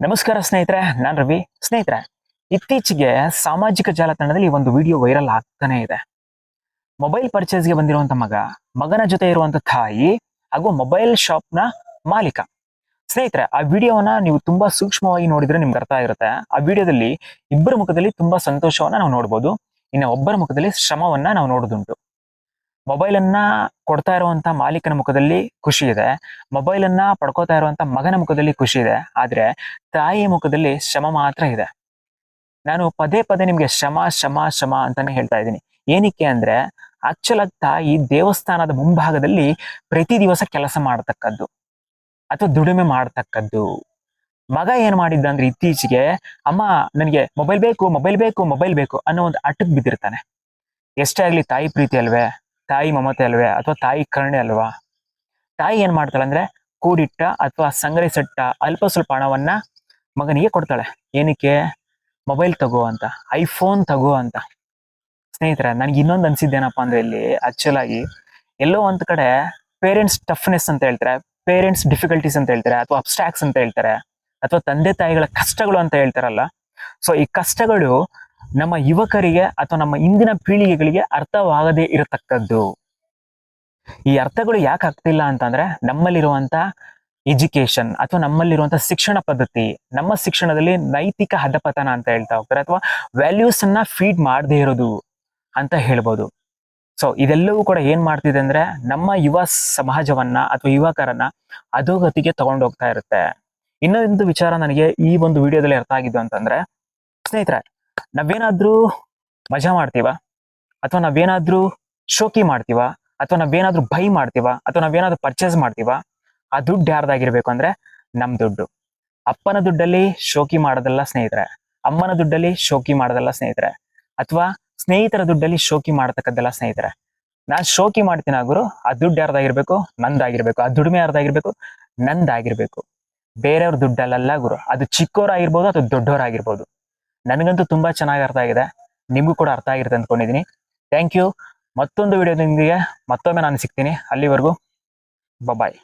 ನಮಸ್ಕಾರ ಸ್ನೇಹಿತರೆ, ನಾನು ರವಿ. ಸ್ನೇಹಿತರೆ, ಇತ್ತೀಚೆಗೆ ಸಾಮಾಜಿಕ ಜಾಲತಾಣದಲ್ಲಿ ಒಂದು ವಿಡಿಯೋ ವೈರಲ್ ಆಗ್ತಾನೆ ಇದೆ. ಮೊಬೈಲ್ ಪರ್ಚೇಸ್ಗೆ ಬಂದಿರುವಂತ ಮಗ, ಮಗನ ಜೊತೆ ಇರುವಂತ ತಾಯಿ ಹಾಗೂ ಮೊಬೈಲ್ ಶಾಪ್ನ ಮಾಲೀಕ. ಸ್ನೇಹಿತರೆ, ಆ ವಿಡಿಯೋವನ್ನ ನೀವು ತುಂಬಾ ಸೂಕ್ಷ್ಮವಾಗಿ ನೋಡಿದ್ರೆ ನಿಮ್ಗೆ ಅರ್ಥ ಆಗಿರುತ್ತೆ. ಆ ವಿಡಿಯೋದಲ್ಲಿ ಇಬ್ಬರ ಮುಖದಲ್ಲಿ ತುಂಬಾ ಸಂತೋಷವನ್ನ ನಾವು ನೋಡ್ಬೋದು. ಇನ್ನು ಒಬ್ಬರ ಮುಖದಲ್ಲಿ ಶ್ರಮವನ್ನ ನಾವು ನೋಡೋದುಂಟು. ಮೊಬೈಲ್ ಅನ್ನ ಕೊಡ್ತಾ ಇರುವಂತ ಮಾಲೀಕನ ಮುಖದಲ್ಲಿ ಖುಷಿ ಇದೆ. ಮೊಬೈಲ್ ಅನ್ನ ಪಡ್ಕೋತಾ ಇರುವಂತ ಮಗನ ಮುಖದಲ್ಲಿ ಖುಷಿ ಇದೆ. ಆದ್ರೆ ತಾಯಿ ಮುಖದಲ್ಲಿ ಶ್ರಮ ಮಾತ್ರ ಇದೆ. ನಾನು ಪದೇ ಪದೇ ನಿಮ್ಗೆ ಶ್ರಮ ಶ್ರಮ ಶ್ರಮ ಅಂತಾನೆ ಹೇಳ್ತಾ ಇದ್ದೀನಿ. ಏನಕ್ಕೆ ಅಂದ್ರೆ ಅಚ್ಚಲ ತಾಯಿ ದೇವಸ್ಥಾನದ ಮುಂಭಾಗದಲ್ಲಿ ಪ್ರತಿ ದಿವಸ ಕೆಲಸ ಮಾಡತಕ್ಕದ್ದು ಅಥವಾ ದುಡಿಮೆ ಮಾಡತಕ್ಕದ್ದು. ಮಗ ಏನ್ ಮಾಡಿದ್ದ ಅಂದ್ರೆ ಇತ್ತೀಚೆಗೆ ಅಮ್ಮ ನನಗೆ ಮೊಬೈಲ್ ಬೇಕು ಮೊಬೈಲ್ ಬೇಕು ಮೊಬೈಲ್ ಬೇಕು ಅನ್ನೋ ಒಂದು ಅಟಕ್ ಬಿದ್ದಿರ್ತಾನೆ. ಎಷ್ಟೇ ಆಗ್ಲಿ ತಾಯಿ ಪ್ರೀತಿ ಅಲ್ವೇ? ತಾಯಿ ಮಮತೆ ಅಲ್ವೇ ಅಥವಾ ತಾಯಿ ಕರುಣೆ ಅಲ್ವಾ? ತಾಯಿ ಏನ್ ಮಾಡ್ತಾಳೆ ಅಂದ್ರೆ ಕೂಡಿಟ್ಟ ಅಥವಾ ಸಂಗ್ರಹಿಸಿಟ್ಟ ಅಲ್ಪ ಸ್ವಲ್ಪ ಹಣವನ್ನ ಮಗನಿಗೆ ಕೊಡ್ತಾಳೆ. ಏನಕ್ಕೆ? ಮೊಬೈಲ್ ತಗೋ ಅಂತ, ಐಫೋನ್ ತಗೋ ಅಂತ. ಸ್ನೇಹಿತರೆ, ನನಗೆ ಇನ್ನೊಂದು ಅನ್ಸಿದ್ದೇನಪ್ಪ ಅಂದ್ರೆ ಇಲ್ಲಿ ಆಕ್ಚುಲ್ ಆಗಿ ಎಲ್ಲೋ ಒಂದ್ ಕಡೆ ಪೇರೆಂಟ್ಸ್ ಟಫ್ನೆಸ್ ಅಂತ ಹೇಳ್ತಾರೆ ಪೇರೆಂಟ್ಸ್ ಡಿಫಿಕಲ್ಟೀಸ್ ಅಂತ ಹೇಳ್ತಾರೆ, ಅಥವಾ ಅಬ್ಸ್ಟ್ರಾಕ್ಸ್ ಅಂತ ಹೇಳ್ತಾರೆ, ಅಥವಾ ತಂದೆ ತಾಯಿಗಳ ಕಷ್ಟಗಳು ಅಂತ ಹೇಳ್ತಾರಲ್ಲ. ಸೊ ಈ ಕಷ್ಟಗಳು ನಮ್ಮ ಯುವಕರಿಗೆ ಅಥವಾ ನಮ್ಮ ಇಂದಿನ ಪೀಳಿಗೆಗಳಿಗೆ ಅರ್ಥವಾಗದೇ ಇರತಕ್ಕದ್ದು. ಈ ಅರ್ಥಗಳು ಯಾಕೆ ಆಗ್ತಿಲ್ಲ ಅಂತಂದ್ರೆ ನಮ್ಮಲ್ಲಿರುವಂತ ಎಜುಕೇಶನ್ ಅಥವಾ ನಮ್ಮಲ್ಲಿರುವಂತ ಶಿಕ್ಷಣ ಪದ್ಧತಿ, ನಮ್ಮ ಶಿಕ್ಷಣದಲ್ಲಿ ನೈತಿಕ ಹದಪತನ ಅಂತ ಹೇಳ್ತಾ ಹೋಗ್ತಾರೆ ಅಥವಾ ವ್ಯಾಲ್ಯೂಸ್ ಅನ್ನ ಫೀಡ್ ಮಾಡದೇ ಇರೋದು ಅಂತ ಹೇಳ್ಬೋದು. ಸೊ ಇದೆಲ್ಲವೂ ಕೂಡ ಏನ್ ಮಾಡ್ತಿದೆ ಅಂದ್ರೆ ನಮ್ಮ ಯುವ ಸಮಾಜವನ್ನ ಅಥವಾ ಯುವಕರನ್ನ ಅಧೋಗತಿಗೆ ತಗೊಂಡೋಗ್ತಾ ಇರುತ್ತೆ. ಇನ್ನೊಂದು ವಿಚಾರ ನನಗೆ ಈ ಒಂದು ವಿಡಿಯೋದಲ್ಲಿ ಅರ್ಥ ಆಗಿದ್ದು ಅಂತಂದ್ರೆ, ಸ್ನೇಹಿತರೆ ನಾವೇನಾದ್ರೂ ಮಜಾ ಮಾಡ್ತೀವ? ಅಥವಾ ನಾವೇನಾದರೂ ಶೋಕಿ ಮಾಡ್ತೀವ? ಅಥವಾ ನಾವೇನಾದರೂ ಬೈ ಮಾಡ್ತೀವ? ಅಥವಾ ನಾವೇನಾದರೂ ಪರ್ಚೇಸ್ ಮಾಡ್ತೀವ? ಆ ದುಡ್ಡು ಯಾರ್ದಾಗಿರ್ಬೇಕು ಅಂದ್ರೆ ನಮ್ ದುಡ್ಡು. ಅಪ್ಪನ ದುಡ್ಡಲ್ಲಿ ಶೋಕಿ ಮಾಡೋದಲ್ಲ ಸ್ನೇಹಿತರೆ. ಅಮ್ಮನ ದುಡ್ಡಲ್ಲಿ ಶೋಕಿ ಮಾಡೋದಲ್ಲ ಸ್ನೇಹಿತರೆ. ಅಥವಾ ಸ್ನೇಹಿತರ ದುಡ್ಡಲ್ಲಿ ಶೋಕಿ ಮಾಡತಕ್ಕದ್ದೆಲ್ಲ ಸ್ನೇಹಿತರೆ. ನಾನು ಶೋಕಿ ಮಾಡ್ತೀನಿ ಗುರು, ಆ ದುಡ್ಡು ಯಾರ್ದಾಗಿರ್ಬೇಕು? ನಂದಾಗಿರ್ಬೇಕು. ಆ ದುಡಿಮೆ ಯಾರ್ದಾಗಿರ್ಬೇಕು? ನಂದಾಗಿರ್ಬೇಕು. ಬೇರೆಯವ್ರ ದುಡ್ಡಲ್ಲ ಗುರು. ಅದು ಚಿಕ್ಕವರಾಗಿರ್ಬೋದು ಅಥವಾ ದೊಡ್ಡವರಾಗಿರ್ಬೋದು ನನಗಂತೂ ತುಂಬಾ ಚೆನ್ನಾಗಿ ಅರ್ಥ ಆಗಿದೆ. ನಿಮಗೂ ಕೂಡ ಅರ್ಥ ಆಗಿರುತ್ತೆ ಅಂದ್ಕೊಂಡಿದ್ದೀನಿ ಥ್ಯಾಂಕ್ ಯು ಮತ್ತೊಂದು ವಿಡಿಯೋದೊಂದಿಗೆ ಮತ್ತೊಮ್ಮೆ ನಾನು ಸಿಗ್ತೀನಿ. ಅಲ್ಲಿವರೆಗೂ ಬಾಯ್